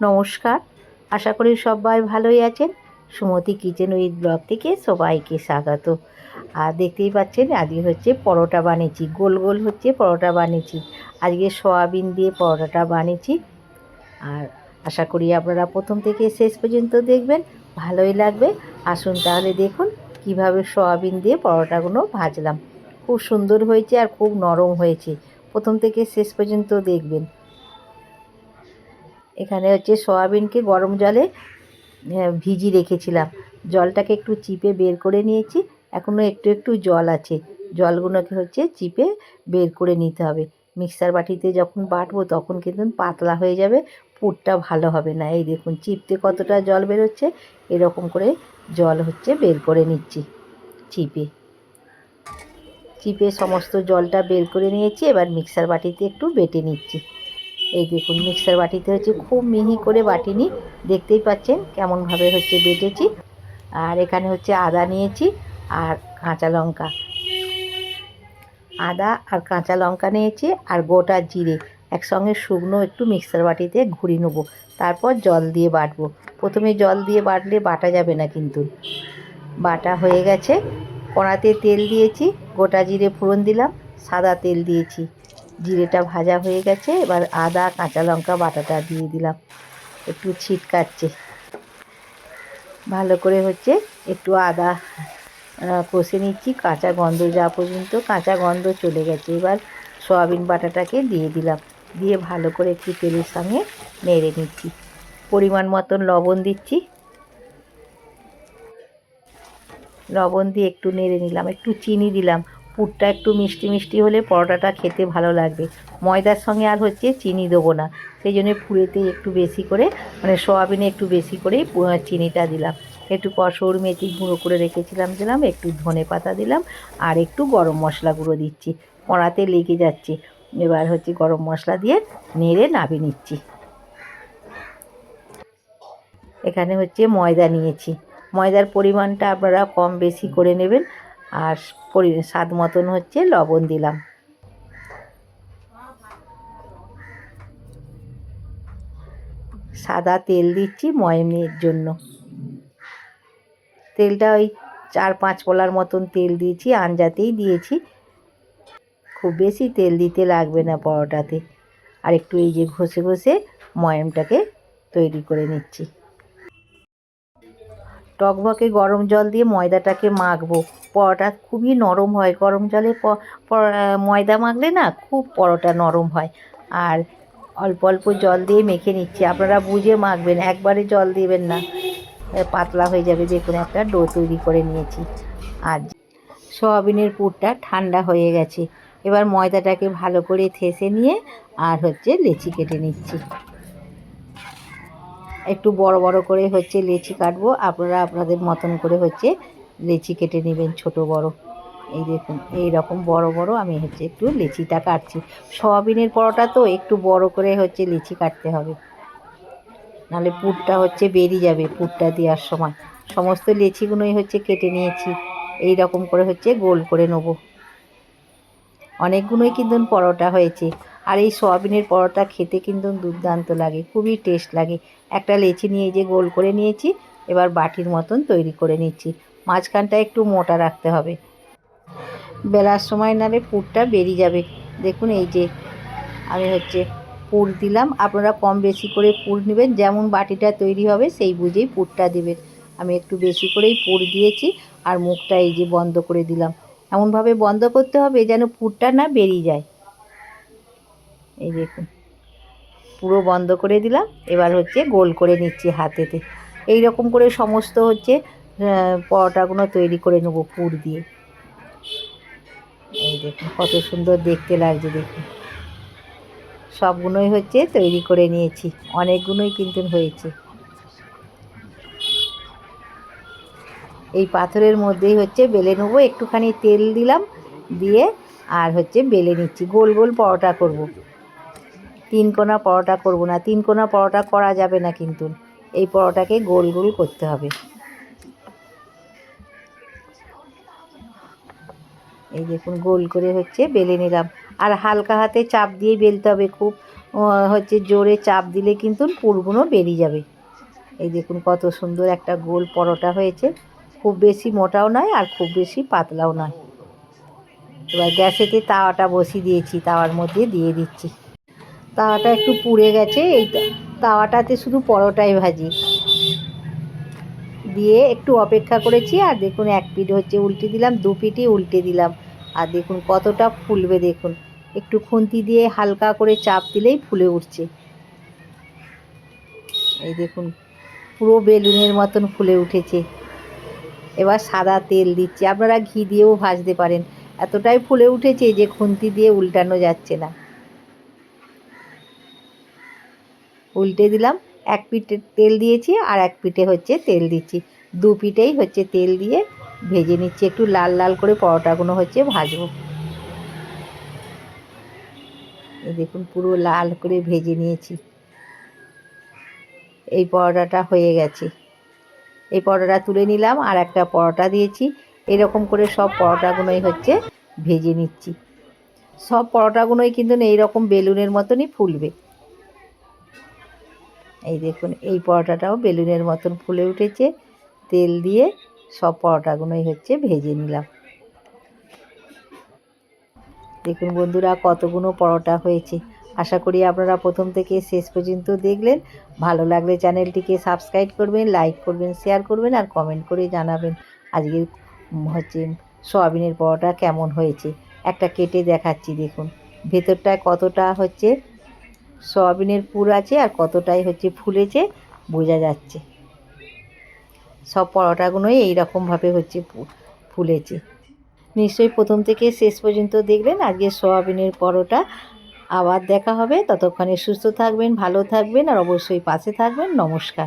নমস্কার। আশা করি সবাই ভালোই আছেন। সুমতি কিচেন উইথ ব্লগ থেকে সবাইকে স্বাগত। আর দেখতেই পাচ্ছেন, আজকে হচ্ছে পরোটা বানিয়েছি। গোল গোল হচ্ছে পরোটা বানিয়েছি। আজকে সয়াবিন দিয়ে পরোটাটা বানিয়েছি। আর আশা করি আপনারা প্রথম থেকে শেষ পর্যন্ত দেখবেন, ভালোই লাগবে। আসুন তাহলে দেখুন কীভাবে সয়াবিন দিয়ে পরোটাগুলো ভাজলাম। খুব সুন্দর হয়েছে আর খুব নরম হয়েছে। প্রথম থেকে শেষ পর্যন্ত দেখবেন। এখানে হচ্ছে সয়াবিনকে গরম জলে ভিজিয়ে রেখেছিলাম। জলটাকে একটু চিপে বের করে নিয়েছি। এখনও একটু একটু জল আছে। জলগুলোকে হচ্ছে চিপে বের করে নিতে হবে। মিক্সার বাটিতে যখন বাটবো তখন কিন্তু পাতলা হয়ে যাবে, পুরটা ভালো হবে না। এই দেখুন, চিপতে কতটা জল বেরোচ্ছে, এরকম করে জল হচ্ছে বের করে নিচ্ছি চিপে। চিপে সমস্ত জলটা বের করে নিয়েছি, এবার মিক্সার বাটিতে একটু বেটে নিচ্ছি। এই দেখুন, মিক্সার বাটিতে হচ্ছে খুব মিহি করে বাটিনি দেখতেই পাচ্ছেন কেমনভাবে হচ্ছে বেটেছি। আর এখানে হচ্ছে আদা নিয়েছি আর কাঁচা লঙ্কা। আদা আর কাঁচা লঙ্কা নিয়েছি আর গোটা জিরে। একসঙ্গে শুকনো একটু মিক্সার বাটিতে ঘুরিয়ে নেব। তারপর জল দিয়ে বাটবো। প্রথমে জল দিয়ে বাটলে বাটা যাবে না কিন্তু। বাটা হয়ে গেছে। কড়াতে তেল দিয়েছি, গোটা জিরে ফোড়ন দিলাম, সাদা তেল দিয়েছি। জিরেটা ভাজা হয়ে গেছে, এবার আদা, কাঁচা লঙ্কা, বাটাটা দিয়ে দিলাম। একটু ছিটকাচ্ছে। ভালো করে হচ্ছে একটু আদা কষে নিচ্ছি, কাঁচা গন্ধ যা পর্যন্ত, কাঁচা গন্ধ চলে গেছে। এবার সয়াবিন বাটাটাকে দিয়ে দিলাম। দিয়ে ভালো করে একটু তেলের সঙ্গে নেড়ে নিচ্ছি। পরিমাণ মতন লবণ দিচ্ছি। লবণ দিয়ে একটু নেড়ে নিলাম, একটু চিনি দিলাম। পুরটা একটু মিষ্টি মিষ্টি হলে পরোটাটা খেতে ভালো লাগবে। ময়দার সঙ্গে আর হচ্ছে চিনি দেবো না। সেই জন্য পুরেতে একটু বেশি করে মানে সোয়াবিনে একটু বেশি করেই চিনিটা দিলাম। একটু কসুর, মেথি গুঁড়ো করে রেখেছিলাম, দিলাম, একটু ধনে পাতা দিলাম, আর একটু গরম মশলা গুঁড়ো দিচ্ছি। কড়াতে লেগে যাচ্ছে। এবার হচ্ছে গরম মশলা দিয়ে নেড়ে নাবি নিচ্ছি। এখানে হচ্ছে ময়দা নিয়েছি। ময়দার পরিমাণটা আপনারা কম বেশি করে নেবেন। আর স্বাদ মতন হচ্ছে লবণ দিলাম। সাদা তেল দিচ্ছি ময়মের জন্য। তেলটা ওই চার পাঁচ পলার মতন তেল দিয়েছি, আঞ্জাতেই দিয়েছি। খুব বেশি তেল দিতে লাগবে না পরোটাতে। আর একটু এই যে ঘষে ঘষে ময়মটাকে তৈরি করে নিচ্ছি। টকবকে গরম জল দিয়ে ময়দাটাকে মাখবো। পরোটা খুবই নরম হয়। গরম জলে ময়দা মাখলে না খুব পরোটা নরম হয়। আর অল্প অল্প জল দিয়ে মেখে নিচ্ছি। আপনারা বুঝে মাখবেন, একবারে জল দেবেন না। পাতলা হয়ে যাবে দেখুন একটা ডো তৈরি করে নিয়েছি। আর সয়াবিনের পুরটা ঠান্ডা হয়ে গেছে। এবার ময়দাটাকে ভালো করে থেসে নিয়ে আর হচ্ছে লেচি কেটে নিচ্ছি। একটু বড় বড় করে হচ্ছে লেচি কাটবো। আপনারা আপনাদের মতন করে হচ্ছে লেচি কেটে নেবেন ছোট বড়। এই দেখুন, এই রকম বড় বড় আমি হচ্ছে একটু লেচিটা কাটছি। সয়াবিনের পরোটা তো একটু বড় করে হচ্ছে লেচি কাটতে হবে। নাহলে পুরটা হচ্ছে বেরিয়ে যাবে পুরটা দেওয়ার সময়। সমস্ত লেচিগুলোই হচ্ছে কেটে নিয়েছি। এই রকম করে হচ্ছে গোল করে নেব। অনেকগুলোই কিন্তু পরোটা হয়েছে। আর এই সয়াবিনের পরোটা খেতে কিন্তু দুর্দান্ত লাগে, খুবই টেস্ট লাগে। একটা লেচি নিয়ে যে গোল করে নিয়েছি, এবার বাটির মতন তৈরি করে নিচ্ছি। মাঝখানটা একটু মোটা রাখতে হবে। বেলার সময় নালে পুরটা বেরিয়ে যাবে। দেখুন এই যে আমি হচ্ছে পুর দিলাম। আপনারা কম বেশি করে পুর নেবেন, যেমন বাটিটা তৈরি হবে সেই বুঝেই পুরটা দেবেন। আমি একটু বেশি করেই পুর দিয়েছি আর মুখটা এই যে বন্ধ করে দিলাম। এমনভাবে বন্ধ করতে হবে যেন পুরটা না বেরিয়ে যায়। এই দেখুন। পুরো বন্ধ করে দিলাম। এবার হচ্ছে গোল করে নিচ্ছি হাতেতে। এই রকম করে সমস্ত হচ্ছে পরোটাগুলো তৈরি করে নেব পুর দিয়ে। এই দেখুন, কত সুন্দর দেখতে লাগছে দেখুন। সবগুলোই হচ্ছে তৈরি করে নিয়েছি। অনেকগুলোই কিন্তু হয়েছে। এই পাথরের মধ্যেই হচ্ছে বেলে নেব। একটুখানি তেল দিলাম, দিয়ে আর হচ্ছে বেলে নিচ্ছি। গোল গোল পরোটা করব। তিন কোনা পরোটা করব না, তিন কোনা পরোটা করা যাবে না কিন্তু। এই পরোটাকে গোল গোল করতে হবে। এই দেখুন, গোল করে হচ্ছে বেলে নিলাম। আর হালকা হাতে চাপ দিয়ে বেলতে হবে খুব। হচ্ছে জোরে চাপ দিলে কিন্তু পুরগুলো বেরিয়ে যাবে। এই দেখুন, কত সুন্দর একটা গোল পরোটা হয়েছে। খুব বেশি মোটাও নয় আর খুব বেশি পাতলাও নয়। এবার গ্যাসেতে তাওয়াটা বসিয়ে দিয়েছি, তাওয়ার মধ্যে দিয়ে দিচ্ছি। তাওয়াটা একটু পুড়ে গেছে, এই তাওয়াটাতে শুধু পরোটাই ভাজি। দিয়ে একটু অপেক্ষা করেছি, আর দেখুন এক পিঠ হচ্ছে উল্টে দিলাম, দু পিঠই উল্টে দিলাম। আর দেখুন কতটা ফুলবে, দেখুন। একটু খুন্তি দিয়ে হালকা করে চাপ দিলেই ফুলে উঠছে। এই দেখুন, পুরো বেলুনের মতন ফুলে উঠেছে। এবার সাদা তেল দিচ্ছি। আপনারা ঘি দিয়েও ভাজতে পারেন। এতটাই ফুলে উঠেছে যে খুন্তি দিয়ে উল্টানো যাচ্ছে না। উল্টে দিলাম। এক পিঠে তেল দিয়েছি আর এক পিঠে হচ্ছে তেল দিচ্ছি। দু পিঠেই হচ্ছে তেল দিয়ে ভেজে নিচ্ছি। একটু লাল লাল করে পরোটাগুলো হচ্ছে ভাজবো। দেখুন, পুরো লাল করে ভেজে নিয়েছি। এই পরোটাটা হয়ে গেছে। এই পরোটা তুলে নিলাম আর একটা পরোটা দিয়েছি। এরকম করে সব পরোটাগুলোই হচ্ছে ভেজে নিচ্ছি। সব পরোটাগুলোই কিন্তু এইরকম বেলুনের মতনই ফুলবে। এই দেখুন এই পরোটাটাও বেলুনের মতন ফুলে উঠেছে। তেল দিয়ে সব পরোটাগুলোই হচ্ছে ভেজে নিলাম। দেখুন বন্ধুরা কতগুলো পরোটা হয়েছে। আশা করি আপনারা প্রথম থেকে শেষ পর্যন্ত দেখলেন। ভালো লাগলে চ্যানেলটিকে সাবস্ক্রাইব করবেন লাইক করবেন শেয়ার করবেন আর কমেন্ট করে জানাবেন আজকে উম, হচ্ছে সোয়াবিনের পরোটা কেমন হয়েছে। একটা কেটে দেখাচ্ছি দেখুন। ভেতরটায় কতটা হচ্ছে সয়াবিনের পুর আছে আর কতটাই হচ্ছে ফুলেছে, বোঝা যাচ্ছে। সব পরোটাগুলোই এইরকমভাবে হচ্ছে ফুলেছে। নিশ্চয়ই প্রথম থেকে শেষ পর্যন্ত দেখলেন আজকে সয়াবিনের পরোটা। আবার দেখা হবে, ততক্ষণে সুস্থ থাকবেন, ভালো থাকবেন আর অবশ্যই পাশে থাকবেন। নমস্কার।